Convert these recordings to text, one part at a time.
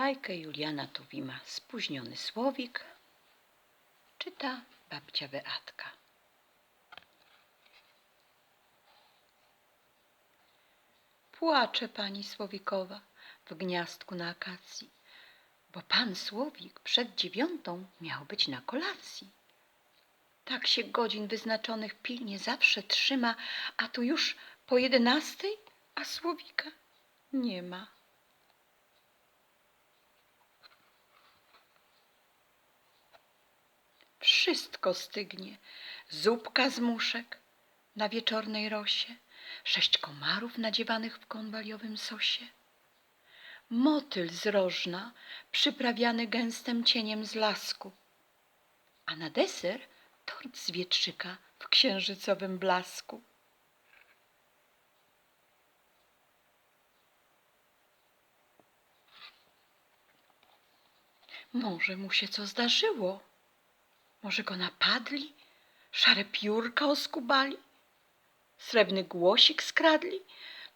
Bajkę Juliana Tuwima Spóźniony słowik czyta babcia Beatka. Płacze pani Słowikowa w gniazdku na akacji, bo pan Słowik przed dziewiątą miał być na kolacji. Tak się godzin wyznaczonych pilnie zawsze trzyma, a tu już po jedenastej, a Słowika nie ma. Wszystko stygnie. Zupka z muszek na wieczornej rosie, sześć komarów nadziewanych w konwaliowym sosie, motyl z rożna przyprawiany gęstym cieniem z lasku, a na deser tort z wietrzyka w księżycowym blasku. Może mu się co zdarzyło? Może go napadli? Szare piórka oskubali? Srebrny głosik skradli?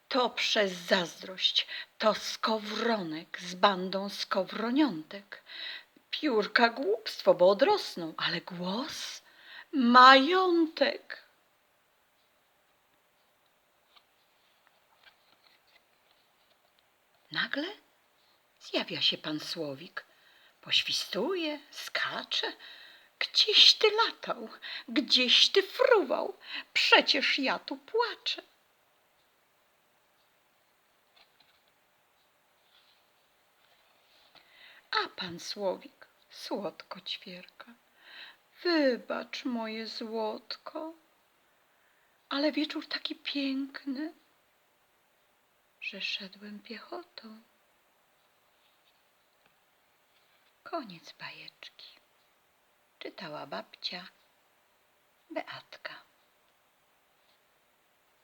To przez zazdrość, to skowronek z bandą skowroniątek. Piórka głupstwo, bo odrosną, ale głos majątek. Nagle zjawia się pan Słowik. Poświstuje, skacze. Gdzieś ty latał, gdzieś ty fruwał, przecież ja tu płaczę. A pan Słowik słodko ćwierka. Wybacz moje złotko, ale wieczór taki piękny, że szedłem piechotą. Koniec bajeczki. Czytała babcia Beatka.